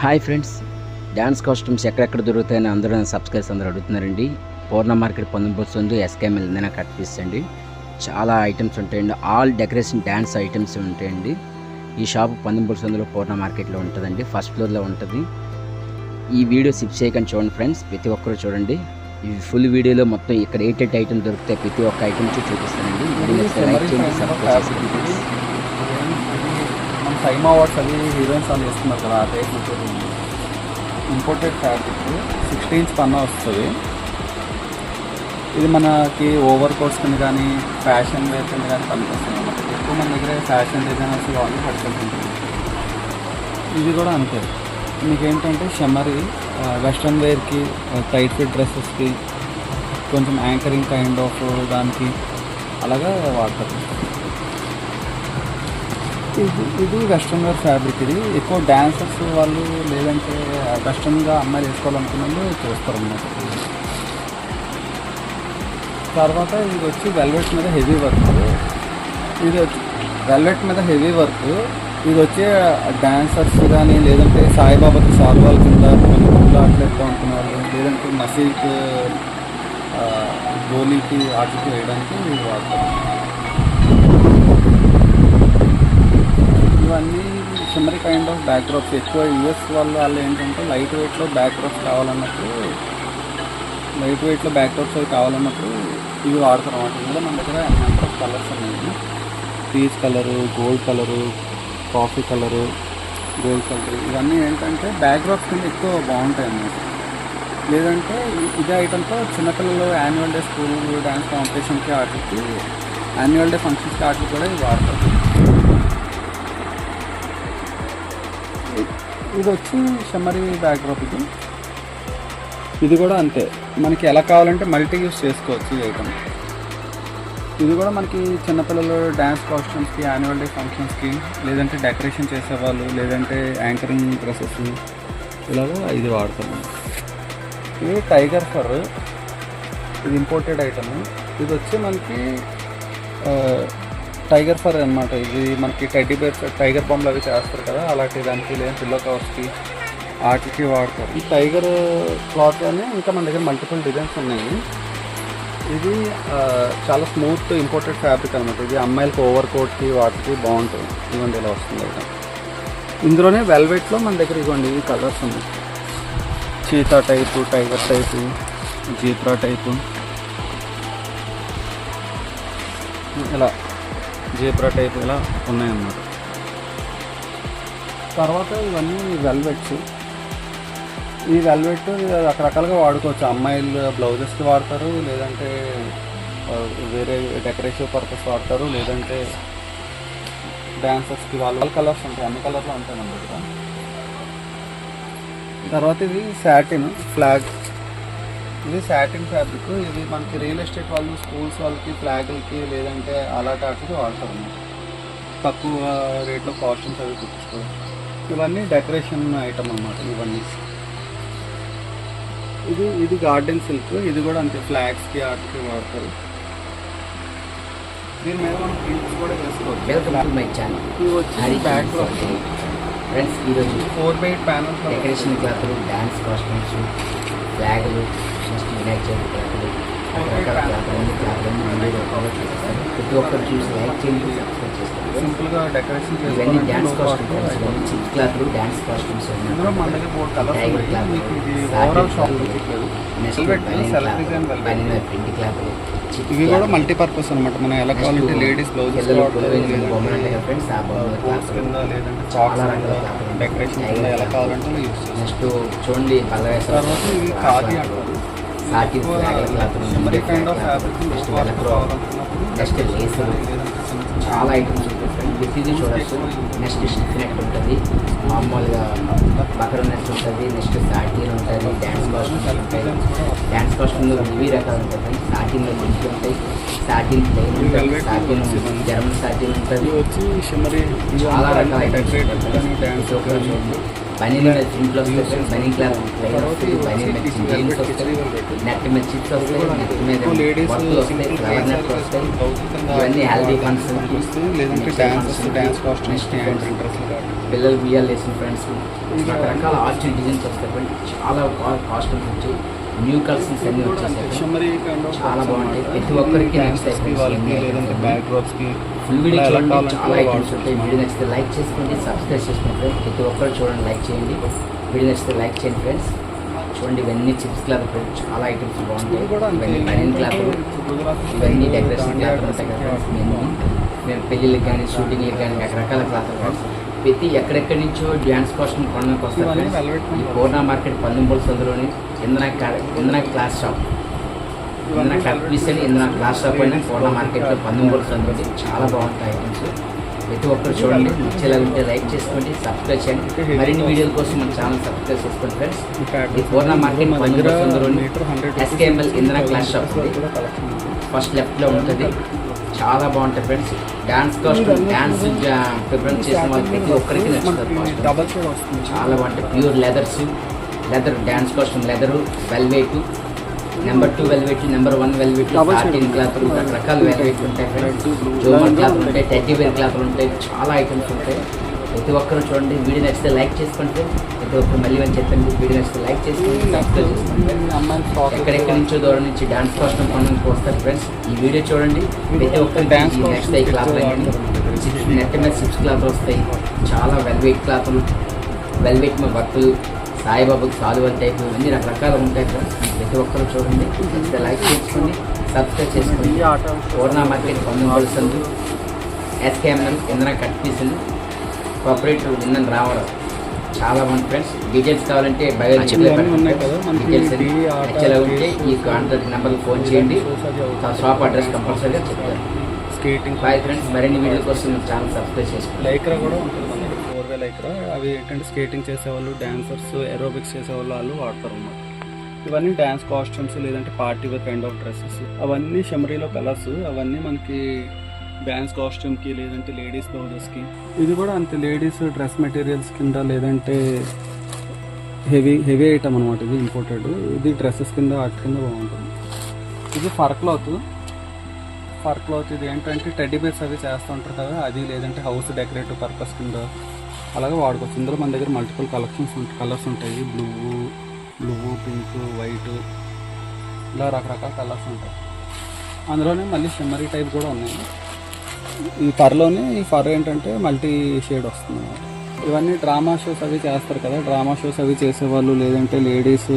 Hi friends dance costumes ఎక్కడెక్కడ దొరుకుతాయని అందరూ సబ్స్క్రైబర్స్ అందరూ అడుగుతున్నారండి. పూర్ణ మార్కెట్ పొందబోతుంది ఎస్కేఎంఎల్ ఇందన కట్టిస్తండి చాలా ఐటమ్స్ ఉంటాయండి ఆల్ డెకరేషన్ డ్యాన్స్ ఐటమ్స్ ఉంటాయండి. ఈ షాప్ పంతొమ్మిది పూర్ణ మార్కెట్లో ఉంటుందండి ఫస్ట్ ఫ్లోర్లో ఉంటుంది. ఈ వీడియో సిప్ చేయకుండా చూడండి ఫ్రెండ్స్ ప్రతి ఒక్కరు చూడండి. ఈ ఫుల్ వీడియోలో మొత్తం ఇక్కడ ఎయిట్ ఎయిట్ ఐటమ్ దొరుకుతాయి ప్రతి ఒక్క ఐటమ్స్ చూపిస్తానండి. సబ్స్క్రైబ్ టైమ్ అవార్డ్స్ అవి హీరోయిన్స్ అని చేస్తున్నారు కదా ఆ type imported fabric sixty inch పన్నా వస్తుంది. ఇది మనకి ఓవర్ కోట్స్ కింద కానీ ఫ్యాషన్ వేర్ కింద కానీ పనికొస్తుంది అన్నమాట. ఎక్కువ మన దగ్గర ఫ్యాషన్ డిజైనర్స్ కావాలి పట్టుకుంటుంది ఇది కూడా అంతే. మీకు ఏంటంటే షమరీ వెస్ట్రన్ వేర్కి టైట్ ఫిట్ డ్రెస్సెస్కి కొంచెం యాంకరింగ్ కైండ్ ఆఫ్ దానికి అలాగా వాడతారు. ఇది ఇది వెస్ట్రన్ వేర్ ఫ్యాబ్రిక్ ఇది. ఎక్కువ డాన్సర్స్ వాళ్ళు లేదంటే వెస్ట్రన్గా అమ్మాయిలు వేసుకోవాలనుకున్న వాళ్ళు చూస్తారు అన్నమాట తర్వాత ఇది వచ్చి వెల్వెట్ మీద హెవీ వర్క్ ఇది వచ్చి వెల్వెట్ మీద హెవీ వర్క్ ఇది వచ్చి డాన్సర్స్ కానీ లేదంటే సాయిబాబాకి సాల్వాల కింద పూలు ఆటలేస్తూ అనుకున్న లేదంటే మసీద్ గోలీకి ఆటలకి వేయడానికి ఇది వాడతారు. అన్నీ shimmery kind of back drops ఎక్కువ యూఎస్ వాళ్ళు వాళ్ళు ఏంటంటే లైట్ వెయిట్లో బ్యాక్ డ్రాప్స్ కావాలన్నప్పుడు లైట్ వెయిట్లో బ్యాక్ డ్రాప్స్ అవి కావాలన్నప్పుడు ఇవి వాడతారు అన్నమాట. ఇందులో మన దగ్గర నెంబర్ ఆఫ్ కలర్స్ ఉన్నాయి. Peach colour gold colour coffee colour gold colour ఇవన్నీ ఏంటంటే బ్యాక్ డ్రాప్స్ కింద ఎక్కువ బాగుంటాయి అన్నమాట. లేదంటే ఇదే ఐటమ్తో చిన్నపిల్లలు యాన్యువల్ డే స్కూల్ డ్యాన్స్ కాంపిటీషన్కి వాటికి యాన్యువల్ డే ఫంక్షన్స్కి వాటికి కూడా ఇవి వాడతారు. ఇది వచ్చి షమరీ బ్యాక్డ్రాప్ ఇది. ఇది కూడా అంతే. మనకి ఎలా కావాలంటే మల్టీ యూస్ చేసుకోవచ్చు ఈ ఐటమ్ ఇది కూడా మనకి చిన్నపిల్లలు డ్యాన్స్ కాస్ట్యూమ్స్కి యాన్యువల్ డే ఫంక్షన్స్కి లేదంటే డెకరేషన్ చేసేవాళ్ళు లేదంటే యాంకరింగ్ డ్రెస్సెస్ ఇలాగా ఇది వాడతాము. ఇది టైగర్ ఫర్ ఇది ఇంపోర్టెడ్ ఐటమ్ ఇది వచ్చి మనకి టైగర్ ఫర్ అన్నమాట. ఇది మనకి టెడ్డీ బేర్స్ టైగర్ బొమ్మలు అవి చేస్తారు కదా అలాంటి దానికి లేదా పిల్లో కవర్స్కి వాటికి వాడతారు. ఈ టైగర్ క్లాత్ అని ఇంకా మన దగ్గర మల్టిపుల్ డిజైన్స్ ఉన్నాయి. ఇది చాలా స్మూత్ ఇంపోర్టెడ్ ఫ్యాబ్రిక్ అనమాట ఇది అమ్మాయిలకి ఓవర్ కోట్కి వాటికి బాగుంటుంది. ఇవ్వండి ఇలా వస్తుంది ఇందులోనే వెల్వెట్లో మన దగ్గర ఇవ్వండి ఈ కలర్స్ ఉన్నాయి. Cheetah type tiger type zebra type ఇలా. జీబ్రా టైప్ ఇలా ఉన్నాయన్నమాట. తర్వాత ఇవన్నీ వెల్వెట్స్. ఈ వెల్వెట్ రకరకాలుగా వాడుకోవచ్చు. అమ్మాయిలు బ్లౌజెస్కి వాడతారు లేదంటే వేరే డెకరేటివ్ పర్పస్ వాడతారు లేదంటే డాన్సర్స్కి వాళ్ళ కలర్స్ ఉంటాయి. అన్ని కలర్లో ఉంటాయి అన్నమాట. తర్వాత ఇది శాటిన్ ఫ్లాగ్. ఇది సాటిన్ ఫ్యాబ్రిక్ ఇది మనకి రియల్ ఎస్టేట్ వాళ్ళు స్కూల్స్ వాళ్ళకి ఫ్లాగులకి లేదంటే అలాంటి వాటికి వాడతారు అన్నమాట. తక్కువ రేట్లో కాస్ట్యూమ్స్ అవి కుట్టించుకోవాలి ఇవన్నీ డెకరేషన్ ఐటమ్ అన్నమాట ఇవన్నీ. ఇది ఇది గార్డెన్ సిల్క్ ఇది కూడా అంతే ఫ్లాగ్స్కి వాటికి వాడతారు. దీని మీద మనం ప్రింట్స్ కూడా వేసుకోవచ్చు. వెల్కమ్ టు మై ఛానల్ ఇవి వచ్చి బ్యాక్ ఫ్రెండ్స్ ఈరోజు four by eight panels decoration క్లాత్లు డాన్స్ కాస్ట్యూమ్స్ ఫ్లాగులు నెక్స్ట్ వినాయక చవితి క్లాత్లు రకరకాల వీడియో కవర్ చేస్తాను ప్రతి ఒక్కరు చూసి లైక్ చేయండి సబ్స్క్రైబ్ చేస్తాను సింపుల్గా డెకరేషన్ ఇవన్నీ చేసుకోవాలి కాస్ట్యూమ్స్ చిప్ క్లాత్లు dance costumes tiger cloth next. Print క్లాత్లు ఇవి కూడా మల్టీపర్పస్ అనమాట మనం ఎలా కావాలంటే లేడీస్ కదా కింద లేదంటే క్లాత్లు డెకరేషన్ కింద ఎలా కావాలంటే యూస్ నెక్స్ట్ చూడండి తర్వాత ఇవి ఖాదీ అంటారు. Kind of fabric next next చాలా ఐటమ్స్ ఉంటాయి. ఫ్రెండ్ ప్రతిదీ చూడొచ్చు నెక్స్ట్ స్టిఫ్ నెట్ ఉంటుంది. మామూలుగా నెట్ ఉంటుంది నెక్స్ట్ సాటీన్ ఉంటుంది డ్యాన్స్ కాస్ట్యూమ్స్ ఉంటాయి. డ్యాన్స్ కాస్ట్యూమ్లో ఇవి రకాలు ఉంటాయి సాటిన్లో లింక్ ఉంటాయి. సాటిన్ ప్లెయిన్ ఉంటుంది సాటిన్ జర్మన్ సాటిన్ ఉంటుంది. చాలా రకాల ఐటమ్స్ కానీ బనీన్ మీద బనీన్ క్లాత్ ప్లెయిన్ వస్తుంది బనీన్ మీద జీన్స్ వస్తాయి. నెట్ మీద చిప్స్ వస్తాయి. నెట్ మీద లేడీస్ వర్క్లు వస్తాయి. ఫ్లవర్ నెట్ వస్తాయి. ఇవన్నీ హెల్దీ ఫండ్స్ పిల్లలు బియ్యాలు వేసిన ఫ్రెండ్స్ రకరకాల ఆర్ట్స్ అండ్ డిజైన్స్ వస్తాయి. ఫ్రెండ్స్ చాలా కాస్ట్యూమ్స్ వచ్చాయి న్యూ కలెక్షన్స్ అన్నీ వచ్చేసాయి చాలా బాగుంటాయి. ప్రతి ఒక్కరికి నచ్చుతాయి బ్యాక్ డ్రాప్స్కి ఫుల్ వీడియో చూడండి చాలా ఐటమ్స్ ఉంటాయి. వీడియో నచ్చితే లైక్ చేసుకోండి సబ్స్క్రైబ్ చేసుకోండి ప్రతి ఒక్కరు చూడండి లైక్ చేయండి. వీడియో నచ్చితే లైక్ చేయండి ఫ్రెండ్స్ చూడండి ఇవన్నీ చిప్స్ క్లాత్ ఫ్రెండ్స్ చాలా ఐటమ్స్ బాగుంటాయి. ఇవన్నీ బనీన్ క్లాత్ ఇవన్నీ డెకరేషన్ క్లాత్ ఉంటాయి కదా ఫ్రెండ్స్ మేము మేము పెళ్ళిళ్ళకి కానీ షూటింగ్కి కానీ రకరకాల క్లాత్ ఫ్రెండ్స్ ప్రతి ఎక్కడెక్కడి నుంచో డ్యాన్స్ కాస్ట్యూమ్ కొనడానికి వస్తారు ఈ పూర్ణ మార్కెట్ పందుంబోలు సందులోని ఇంధన కా- ఇంధన క్లాస్ షాప్ ఇంధన కట్పీస్ అని ఇంధన క్లాస్ షాప్ అయినా పూర్ణ మార్కెట్లో పందుంబోలు సందులో చాలా బాగుంటాయి ఐటమ్స్ ప్రతి ఒక్కరు చూడండి. నచ్చేలా ఉంటే లైక్ చేసుకోండి సబ్స్క్రైబ్ చేయండి. మరిన్ని వీడియోల కోసం మన ఛానల్ సబ్స్క్రైబ్ చేసుకోండి ఫ్రెండ్స్ ఈ పూర్ణ మార్కెట్ మా దగ్గర ఎస్కేఎంఎల్ ఇంధన క్లాస్ షాప్ ఉంది. ఫస్ట్ లెఫ్ట్లో ఉంటుంది. చాలా బాగుంటాయి friends dance cost dance preference చేసిన వాళ్ళు ప్రతి ఒక్కరికి నచ్చుతుంది చాలా బాగుంటాయి. Pure leathers leather dance costume leather velvet number two velvet number one velvet satin. Cloth రకరకాల వెల్వేట్ ఉంటాయి. జోమర్ క్లాత్ ఉంటాయి టెడ్డీ వేర్ క్లాత్లు ఉంటాయి చాలా ఐటమ్స్ ఉంటాయి. ప్రతి ఒక్కరు చూడండి వీడియో నచ్చితే లైక్ చేసుకోండి. ప్రతి ఒక్కరు మళ్ళీ అని చెప్పండి వీడియో నచ్చితే లైక్ చేసుకోండి సబ్స్క్రైబ్ చేసుకోండి. ఎక్కడెక్కడి నుంచో దూరం నుంచి డాన్స్ కాస్ట్యూమ్ కొనడానికి వస్తారు ఫ్రెండ్స్ ఈ వీడియో చూడండి. ప్రతి ఒక్కరికి Dance ఈ నెక్స్ట్ ఈ క్లాత్ తెచ్చేవాళ్ళు. సిక్స్ నెట్ మీద సిక్స్ క్లాత్ వస్తాయి. చాలా వెల్వెట్ క్లాత్లు వెల్వెట్ మీద వర్కులు సాయిబాబాకి సాలువల్ టైప్ అన్ని రకరకాలు ఉంటాయి ఫ్రెండ్స్ ప్రతి ఒక్కరు చూడండి లైక్ చేసుకోండి సబ్స్క్రైబ్ చేసుకోండి పూర్ణ మార్కెట్ పంతొమ్మిది సందు ఎస్కేఎంఎల్ ఇంధన కట్ పీసులు కోఆపరేటివ్ ఇంధన రావడం చాలా మంది ఫ్రెండ్స్ డీటెయిల్స్ కావాలంటే బయో ఇవన్నీ ఉన్నాయి కదా, మనకి డీటెయిల్స్ టీ, ఆట, నచ్చేలా ఉంటే ఈ కాంటాక్ట్ నెంబర్కి ఫోన్ చేయండి షాప్ అడ్రస్ కంపల్సరీగా చెప్తారు స్కేటింగ్ బాయ్ ఫ్రెండ్స్ మరిన్ని వీడియో కోసం ఛానల్ సబ్స్క్రైబ్ చేసుకోండి లైక్రా కూడా ఉంటుంది మన లైక్రా అవి ఏంటంటే స్కేటింగ్ చేసేవాళ్ళు డాన్సర్స్ ఏరోబిక్స్ చేసేవాళ్ళు వాళ్ళు వాడతారు అన్నమాట ఇవన్నీ డ్యాన్స్ కాస్ట్యూమ్స్ లేదంటే party wear kind of dresses అవన్నీ షమరీలో కలర్స్ అవన్నీ మనకి డ్యాన్స్ కాస్ట్యూమ్కి లేదంటే లేడీస్ బ్లౌజెస్కి ఇది కూడా అంతే లేడీస్ డ్రెస్ మెటీరియల్స్ కింద లేదంటే హెవీ హెవీ ఐటమ్ అనమాట ఇది ఇంపోర్టెడ్ ఇది డ్రెస్సెస్ కింద వాటి కింద బాగుంటుంది. ఇది ఫర్ క్లాత్ ఫర్ క్లాత్ ఇది ఏంటంటే టెడ్డీ బేర్స్ అవి చేస్తూ ఉంటారు కదా అది లేదంటే హౌస్ డెకరేటివ్ పర్పస్ కింద. అలాగే వాడుకోవచ్చు. ఇందులో మన దగ్గర మల్టిపుల్ కలెక్షన్స్ కలర్స్ ఉంటాయి. బ్లూ బ్లూ పింక్ వైట్ ఇలా రకరకాల కలర్స్ ఉంటాయి. అందులోనే మళ్ళీ షిమ్మరీ టైప్ కూడా ఉన్నాయి. ఈ ఫర్లోనే ఈ ఫర్ ఏంటంటే మల్టీ షేడ్ వస్తుంది ఇవన్నీ డ్రామా షోస్ అవి చేస్తారు కదా. డ్రామా షోస్ అవి చేసేవాళ్ళు లేదంటే లేడీస్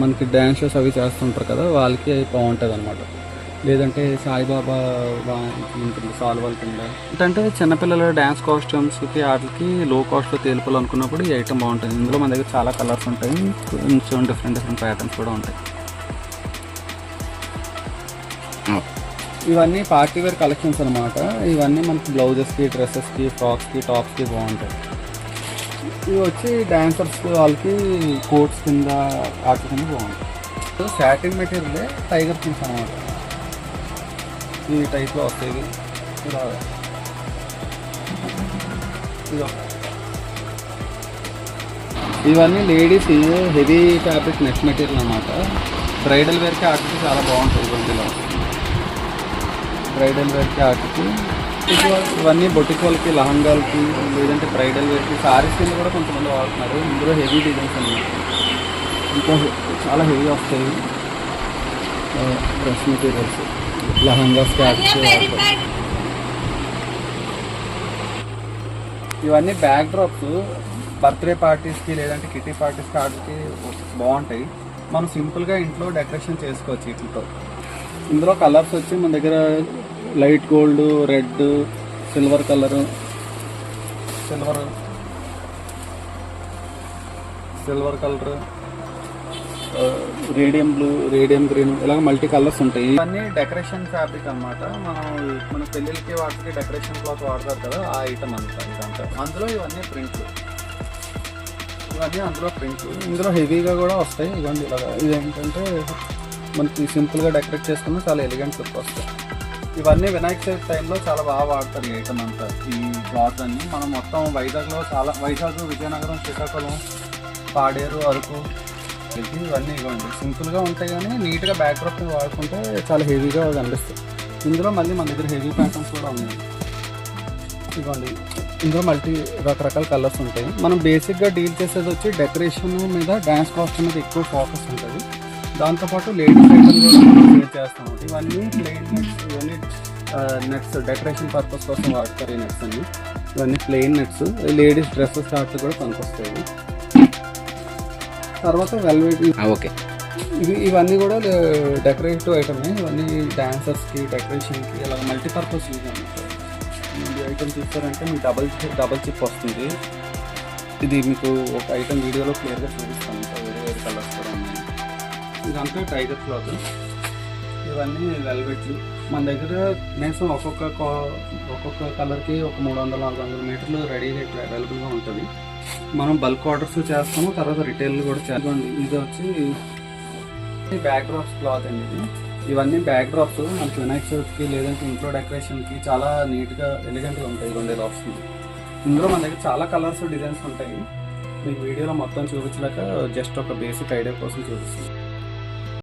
మనకి డ్యాన్స్ షోస్ అవి చేస్తుంటారు కదా. వాళ్ళకి బాగుంటుంది అనమాట లేదంటే సాయిబాబా ఉంటుంది సాల్వాల్ కింద? ఏంటంటే చిన్నపిల్లల డ్యాన్స్ కాస్ట్యూమ్స్కి వాటికి లో కాస్ట్లో తేలుపులు అనుకున్నప్పుడు ఈ ఐటమ్ బాగుంటుంది ఇందులో మన దగ్గర చాలా కలర్స్ ఉంటాయి. కొంచెం డిఫరెంట్ డిఫరెంట్ ప్యాటర్న్స్ కూడా ఉంటాయి. ఇవన్నీ పార్టీ వేర్ కలెక్షన్స్ అనమాట ఇవన్నీ మనకి బ్లౌజెస్కి డ్రెస్సెస్కి ఫ్రాక్స్కి టాప్స్కి బాగుంటాయి. ఇవి వచ్చి డాన్సర్స్ వాళ్ళకి కోట్స్ కింద వాటి కింద బాగుంటాయి. సాటిన్ మెటీరియల్ టైగర్ ప్రింట్స్ అనమాట ఈ టైప్లో వస్తాయి. ఇలా. ఇదో. ఇవన్నీ ladies heavy fabric net material అనమాట బ్రైడల్ వేర్కి వాటికి చాలా బాగుంటుంది ఇవన్నీలో బ్రైడల్ వేర్కి వాటికి ఇవన్నీ బొటిక్ వాళ్ళకి లహంగాలకి లేదంటే బ్రైడల్ వేర్కి సారీస్ కింద కూడా కొంతమంది వాడుతున్నారు. ఇందులో హెవీ డిజైన్స్ అనమాట ఇంకా చాలా హెవీ వస్తాయి. Dress materials. లహంగాస్ ఇవన్నీ బ్యాక్ డ్రాప్స్ బర్త్డే పార్టీస్కి లేదంటే కిటీ పార్టీస్కి వాటికి బాగుంటాయి. మనం సింపుల్గా ఇంట్లో డెకరేషన్ చేసుకోవచ్చు వీటితో. ఇందులో కలర్స్ వచ్చి మన దగ్గర light gold red silver colour silver silver colour radium blue radium green ఇలా మల్టీ కలర్స్ ఉంటాయి. ఇవన్నీ డెకరేషన్ ఫ్యాబ్రిక్ అన్నమాట. మనం మన పెళ్ళిళ్ళకి వాటికి డెకరేషన్ క్లాత్ వాడతారు కదా ఆ ఐటమ్ అంతా ఇదంతా. అందులో ఇవన్నీ ప్రింట్లు ఇవన్నీ అందులో ప్రింట్లు ఇందులో హెవీగా కూడా వస్తాయి. ఇవన్నీ ఇలాగా ఇదేంటంటే మనకి సింపుల్గా డెకరేట్ చేసుకున్నా చాలా ఎలిగెంట్ లుక్ వస్తాయి. ఇవన్నీ వినాయక చవితి టైంలో చాలా బాగా వాడతారు ఈ ఐటమ్ అంతా. ఈ క్లాత్ అన్ని. మనం మొత్తం వైజాగ్లో చాలా వైజాగ్ విజయనగరం శ్రీకాకుళం పాడేరు అరకు ఇవన్నీ ఇవ్వండి. సింపుల్గా ఉంటాయి కానీ నీట్గా బ్యాక్డ్రాప్ వాడుకుంటే చాలా హెవీగా కనిపిస్తాయి ఇందులో మళ్ళీ మన దగ్గర హెవీ ప్యాటర్న్స్ కూడా ఉన్నాయి. ఇవ్వండి. ఇందులో మల్టీ రకరకాల కలర్స్ ఉంటాయి. మనం బేసిక్గా డీల్ చేసేది వచ్చి డెకరేషన్ మీద డ్యాన్స్ కాస్ట్యూమ్ మీద ఎక్కువ ఫోకస్ ఉంటుంది. దాంతోపాటు లేడీస్ ఐటమ్ కూడా మనం చేస్తాం. ఇవన్నీ ప్లెయిన్ నెట్స్ ఇవన్నీ నెట్స్ డెకరేషన్ పర్పస్ కోసం వాడతారు ఈ నెట్స్ అన్ని. ఇవన్నీ plain nets ladies dresses cards కూడా పనికొస్తాయి. తర్వాత వెల్వెట్ ఓకే. ఇవి ఇవన్నీ కూడా డెకరేటివ్ ఐటమే. ఇవన్నీ డాన్సర్స్కి డెకరేషన్కి ఇలా మల్టీపర్పస్ యూజ్ అనమాట. ఈ ఐటమ్ చూస్తారంటే మీకు డబల్ డబల్ చిప్ వస్తుంది. ఇది మీకు ఒక ఐటమ్ వీడియోలో క్లియర్గా చూపిస్తాను. వేరే వేరే కలర్స్ కూడా ఉన్నాయి. ఇదంతా టైగర్ క్లాత్. ఇవన్నీ వెల్వెట్లు. మన దగ్గర కనీసం ఒక్కొక్క ఒక్కొక్క కలర్కి ఒక మూడు వందల నాలుగు వందల మీటర్లు రెడీగా అవైలబుల్గా ఉంటుంది. మనం బల్క్ ఆర్డర్స్ చేస్తాము తర్వాత రిటైల్ కూడా చేస్తాం. ఇది వచ్చి బ్యాక్ డ్రాప్స్ క్లాత్ అండి ఇది. ఇవన్నీ బ్యాక్ డ్రాప్స్ మనకి వినాయక చవితికి లేదంటే ఇంట్లో డెకరేషన్కి చాలా నీట్గా ఎలిగెంట్గా ఉంటాయి రెండు ఇలా వస్తుంది ఇందులో మన దగ్గర చాలా కలర్స్ డిజైన్స్ ఉంటాయి. మీకు వీడియోలో మొత్తం చూపించలేక జస్ట్ ఒక బేసిక్ ఐడియా కోసం చూపిస్తుంది